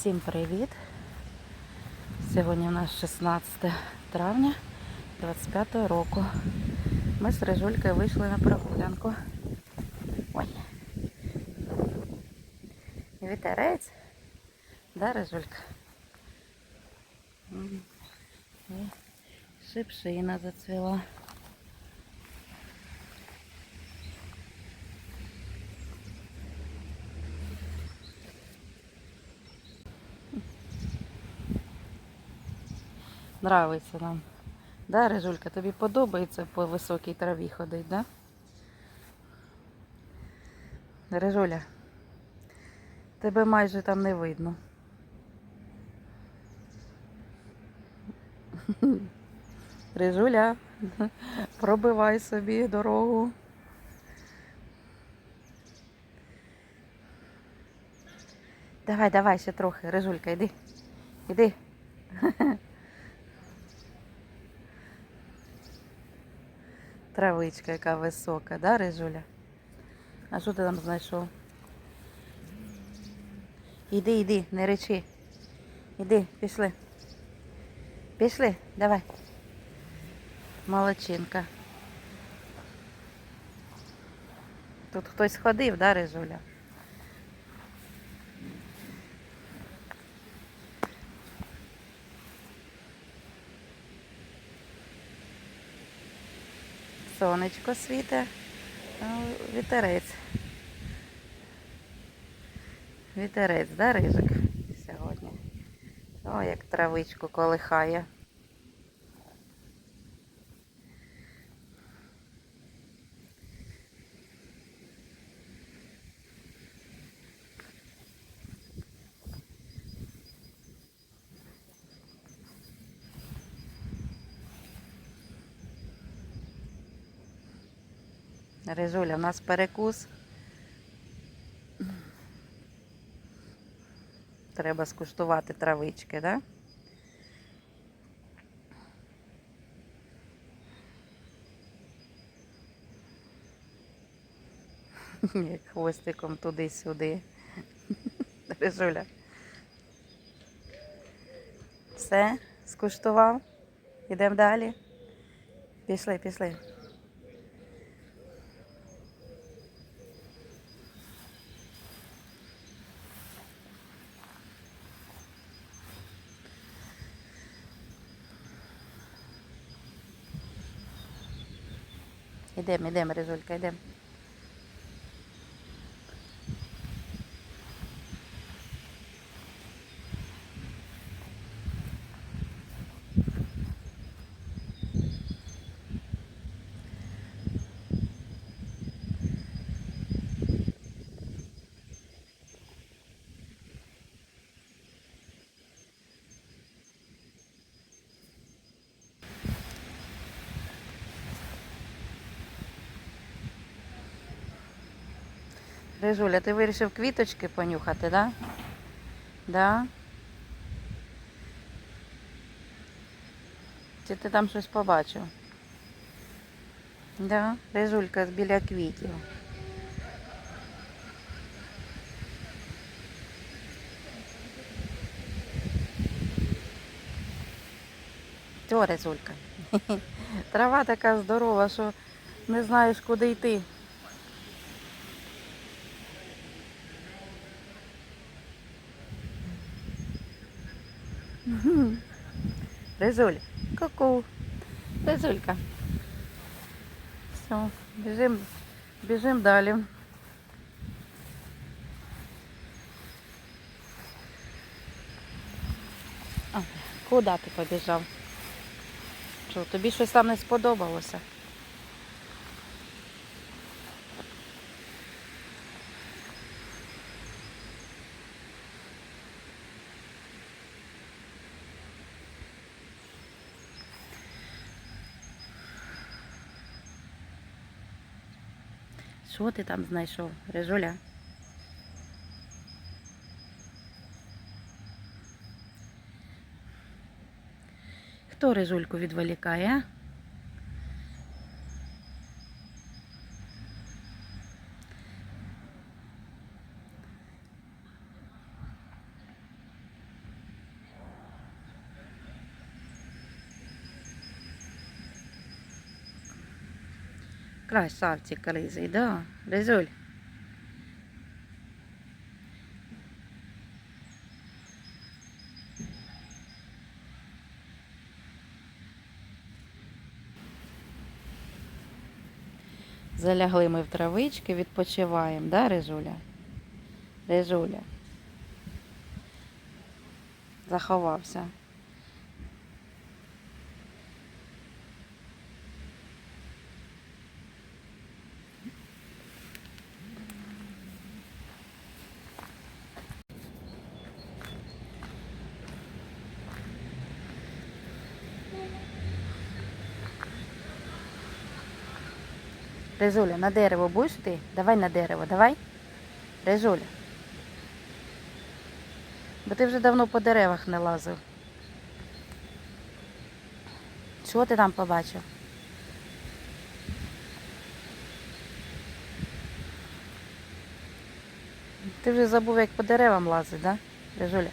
Всім привіт! Сьогодні у нас 16 травня 25 року. Ми з Рижулькою вийшли на прогулянку. Ой. Вітерець. Да, Рижулька? Шипшина зацвіла. Нравиться нам. Да, Рижулька, тобі подобається по високій траві ходить, да? Рижуля, тебе майже там не видно. Рижуля, пробивай собі дорогу. Давай, давай ще трохи, Рижулька, йди. Іди. Травичка яка висока, да, Рижуля? А що ти там знайшов? Іди, іди, не речи. Іди, пішли. Пішли, давай. Молодчинка. Тут хтось ходив, да, Рижуля? Сонечко світе, вітерець. Вітерець, да, рижик? Сьогодні. О, як травичку колихає. Рижуля, у нас перекус. Треба скуштувати травички, да? Як хвостиком туди-сюди. Рижуля. Все, скуштував. Ідемо далі. Пішли, пішли. Ідемо, ідемо, Рижулька, йдемо. Рижуля, ти вирішив квіточки понюхати, да? Да? Чи ти там щось побачив? Да, Рижулька біля квітів. Чого, Рижулька? Трава така здорова, що не знаєш, куди йти. Ризуль, ку-ку. Ризулька. Все, біжимо біжим далі. А, куди ти побіжав? Що, тобі щось там не сподобалося? Що ти там знайшов, Рижуля? Хто Рижульку відволікає, а? Красавчик ризий, да. Ризуль. Залягли ми в травички, відпочиваємо, да, Рижуля? Рижуля. Заховався. Рижуля, на дерево будеш ти? Давай на дерево, давай. Рижуля. Бо ти вже давно по деревах не лазив. Що ти там побачив? Ти вже забув, як по деревам лазить, да? Рижуля?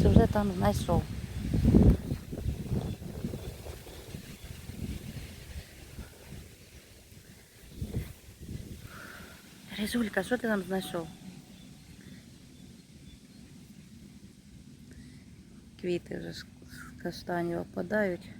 Щось вже там знайшов. Рижулька, що ти там знайшов? Квіти вже з каштанів опадають.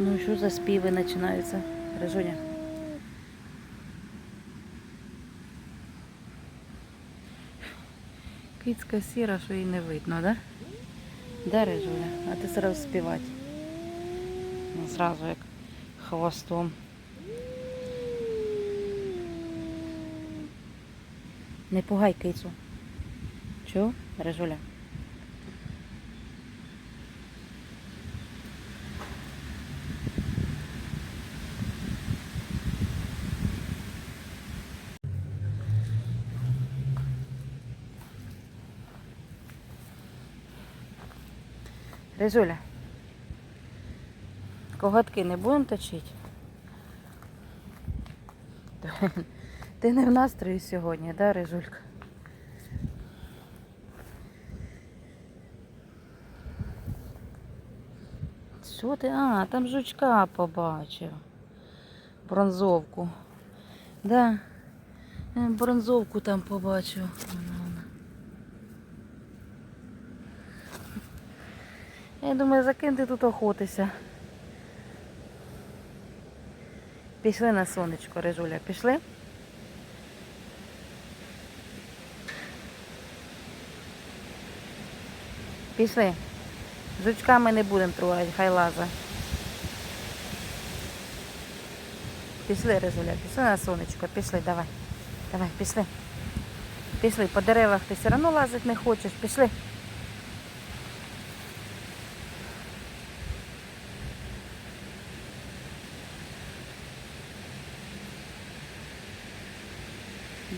Ну і що за співи починаються, Рижуня? Кицька сіра, що її не видно, да? Да, Рижуля? А ти зараз співати. Ну, Зразу як хвостом. Не пугай кицю. Чого, Рижуля? Рижуля, коготки не будемо точити? Ти не в настрої сьогодні, да, Рижулька? Що ти? А, там жучка побачив. Бронзовку. Да. Бронзовку там побачив. Я думаю, за ким ти тут охотишся? Пішли на сонечко, Рижуля, пішли? Пішли. Жучками не будемо трогати, хай лаза. Пішли, Рижуля, пішли на сонечко, пішли, давай. Давай, пішли. Пішли, по деревах ти все одно лазити не хочеш, пішли.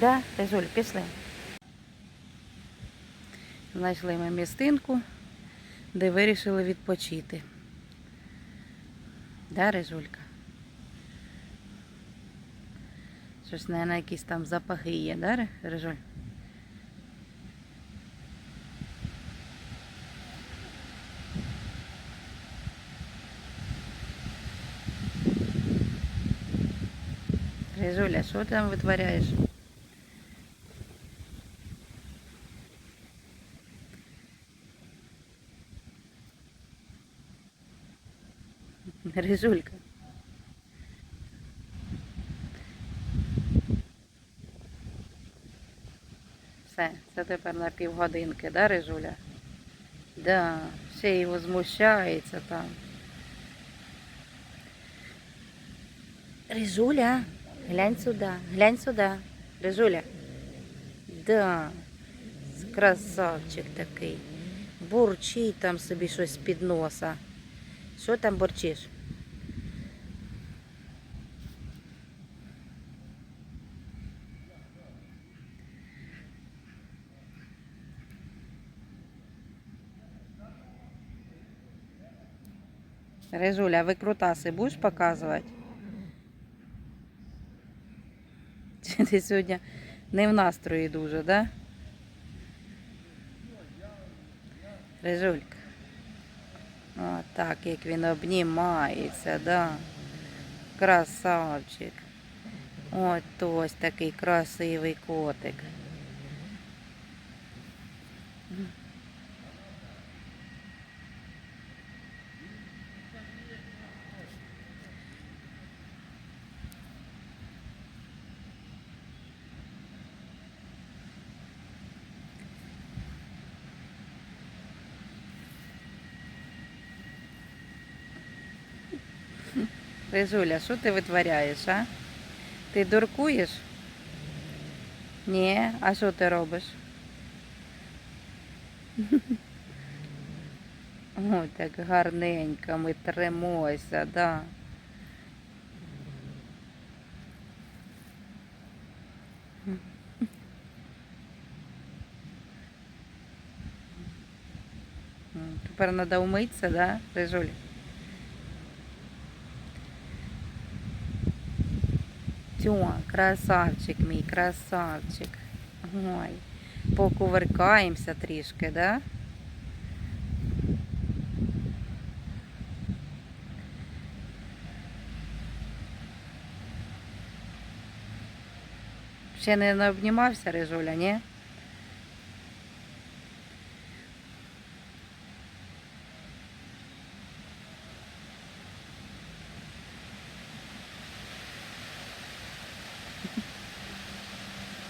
Да, Рижуль, пішли. Знайшли ми містинку, де вирішили відпочити. Да, Рижулька? Щось, мабуть, якісь там запахи є, да, Рижуль? Рижуля, що там витворяєш? Гіжулька. Все, це тепер на півгодинки, да, Рижуля? Да, ще й возмущається там. Рижуля, глянь сюди, глянь сюди. Рижуля. Да, красавчик такий. Бурчить там собі щось під носа. Що там борчиш? Режуля, викрутаси будеш показувати? Ти сьогодні не в настрої дуже, да? Режулька. О, так, як він обнімається, да. Красавчик. От ось такий красивий котик. Рижуля, що ти витворяєш, а? Ти дуркуєш? Ні, а що ти робиш? Ой, так гарненько ми тремося, да. Тепер треба вмитися, да, Рижуль? Тьо, красавчик мій, красавчик. Ой, покувыркаємося трішки, да? Ще не обнімався Рижуля, ні?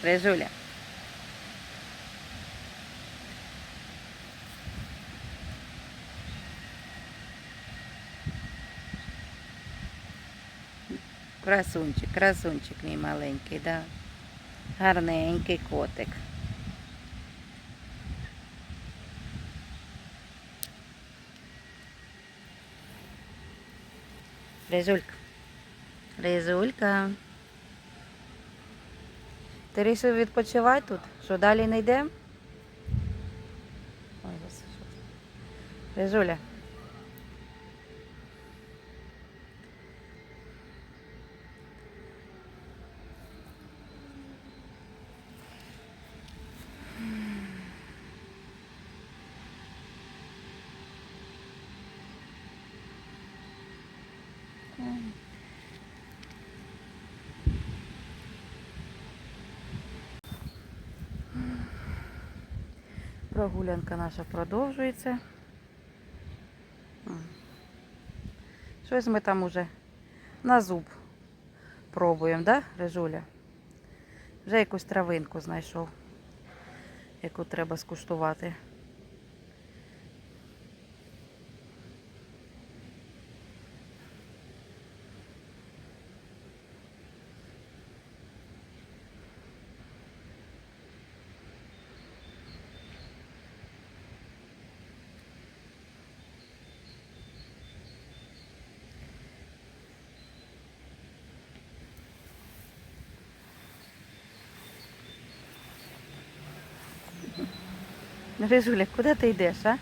Рижуля. Красунчик, красунчик мій маленький, да. Гарненький котик. Ризулька. Ризулька. Ти вирішив відпочивати тут? Що далі не йдемо? Ой. Прогулянка наша продовжується. Щось ми там уже на зуб пробуємо, да, Режуля? Вже якусь травинку знайшов, яку треба скуштувати. Рижуля, куди ти йдеш, а?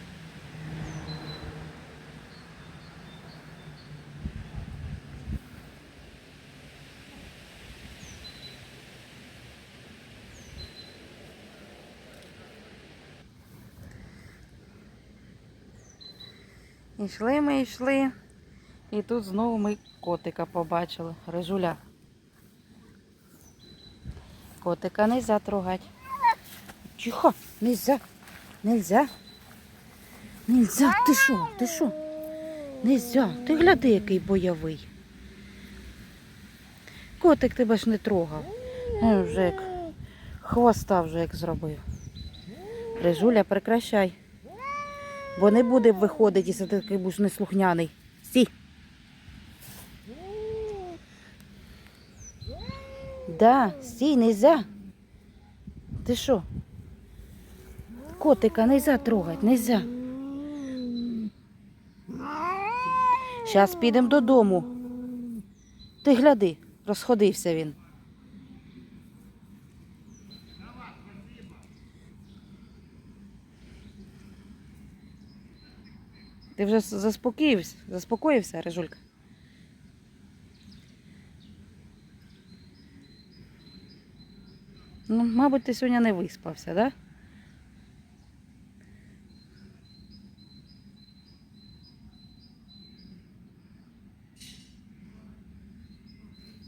Йшли ми, йшли. І тут знову ми котика побачили. Рижуля. Котика нельзя трогати. Тихо, нельзя. Нельзя. Нельзя. Ти що? Ти що? Нельзя. Ти гляди, який бойовий. Котик тебе ж не трогав. Е, Вже як хвоста вже як зробив. Рижуля, прекращай. Бо не буде виходити, якщо ти такий будеш неслухняний. Стій. Да, стій, нельзя. Ти що? Котика нельзя трогать, нельзя. Зараз підемо додому. Ти гляди, розходився він. Ти вже заспокоївся, заспокоївся, Рижулька? Ну, мабуть, ти сьогодні не виспався, да?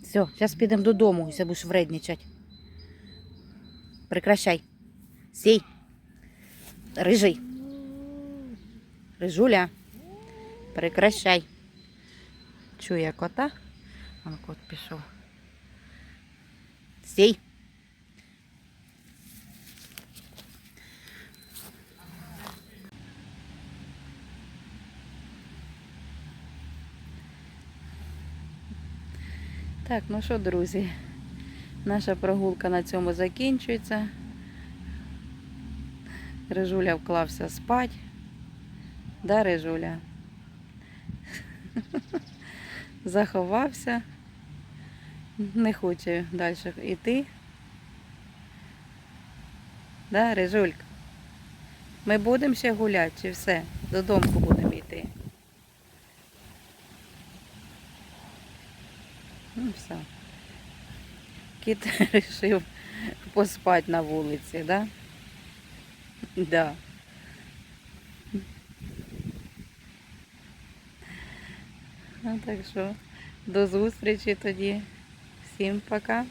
Все, зараз підемо додому, це будеш вредничати. Прекращай. Сій. Рижий. Рижуля. Прекращай. Чує кота. Он кот пішов. Сій. Так, ну що, друзі, наша прогулка на цьому закінчується. Рижуля вклався спать. Да, Рижуля? Заховався. Не хоче далі йти. Да, Рижулька? Ми будемо ще гуляти чи все? Додому будемо йти. Ну все. Кіт вирішив поспати на вулиці, да? Да. Ну, так що до зустрічі тоді. Всім пока.